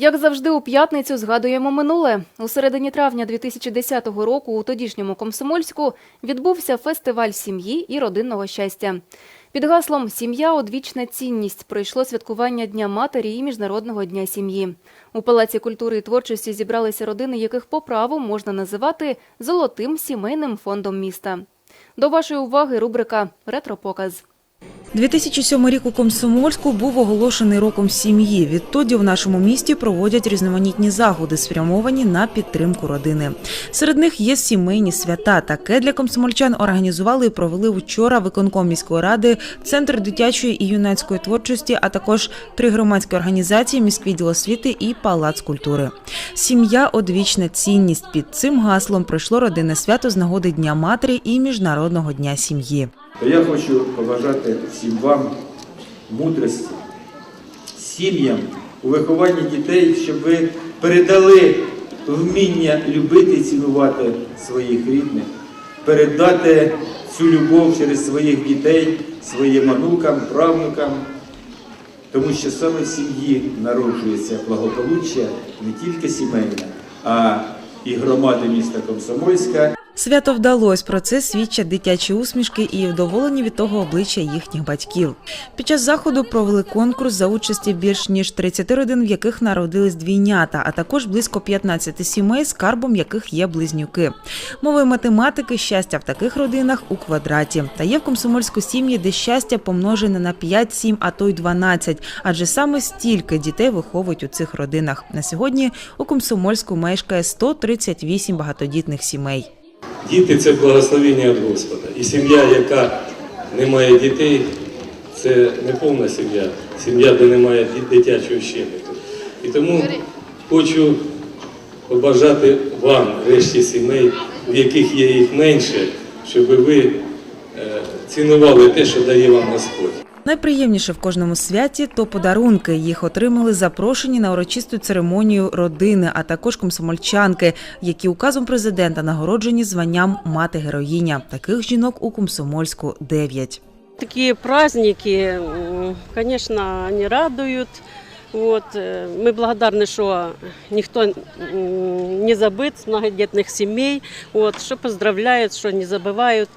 Як завжди, у п'ятницю згадуємо минуле. У середині травня 2010 року у тодішньому Комсомольську відбувся фестиваль сім'ї і родинного щастя. Під гаслом Сім'я одвічна цінність пройшло святкування Дня матері і Міжнародного дня сім'ї. У Палаці культури і творчості зібралися родини, яких по праву можна називати золотим сімейним фондом міста. До вашої уваги рубрика Ретропоказ. 2007 рік у Комсомольську був оголошений роком сім'ї. Відтоді в нашому місті проводять різноманітні заходи, спрямовані на підтримку родини. Серед них є сімейні свята. Таке для комсомольчан організували і провели вчора виконком міської ради, центр дитячої і юнацької творчості, а також три громадські організації, міськвідділ освіти і палац культури. Сім'я одвічна цінність. Під цим гаслом пройшло родинне свято з нагоди Дня матері і Міжнародного дня сім'ї. То я хочу побажати всім вам мудрості, сім'ям у вихованні дітей, щоб ви передали вміння любити і цінувати своїх рідних, передати цю любов через своїх дітей, своїм онукам, правнукам, тому що саме в сім'ї народжується благополуччя не тільки сімейне, а і громади міста Комсомольська. Свято вдалось. Про це свідчать дитячі усмішки і вдоволені від того обличчя їхніх батьків. Під час заходу провели конкурс за участі більш ніж 30 родин, в яких народились двійнята, а також близько 15 сімей, скарбом яких є близнюки. Мовою математики щастя в таких родинах у квадраті. Та є в комсомольську сім'ї, де щастя помножене на 5, 7, а то й 12, адже саме стільки дітей виховують у цих родинах. На сьогодні у комсомольську мешкає 138 багатодітних сімей. Діти це благословення від Господа. І сім'я, яка не має дітей, це не повна сім'я, сім'я, де немає дитячого щебету. І тому хочу побажати вам, решті сімей, в яких є їх менше, щоб ви е, цінували те, що дає вам Господь. Найприємніше в кожному святі то подарунки. Їх отримали запрошені на урочисту церемонію родини, а також комсомольчанки, які указом президента нагороджені званням мати героїня. Таких жінок у комсомольську дев'ять. Такие праздники, м, конечно, они радуют. Вот, э, мы благодарны, что никто м, не забыт с многодетных семей, вот, что поздравляют, что не забывают.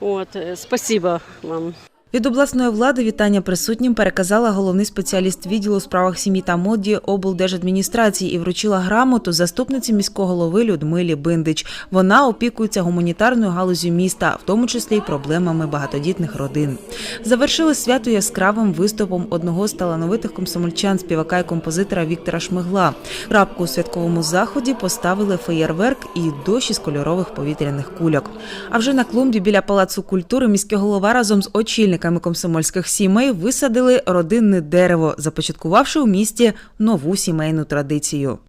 Вот, э, спасибо вам. Від обласної влади вітання присутнім переказала головний спеціаліст відділу у справах сім'ї та моді облдержадміністрації і вручила грамоту заступниці міського голови Людмилі Биндич. Вона опікується гуманітарною галузю міста, в тому числі й проблемами багатодітних родин. Завершили свято яскравим виступом одного з талановитих комсомольчан, співака і композитора Віктора Шмигла. Крапку у святковому заході поставили феєрверк і дощ із кольорових повітряних кульок. А вже на клумбі біля палацу культури міський голова разом з очільниками комсомольських сімей висадили родинне дерево, започаткувавши у місті нову сімейну традицію.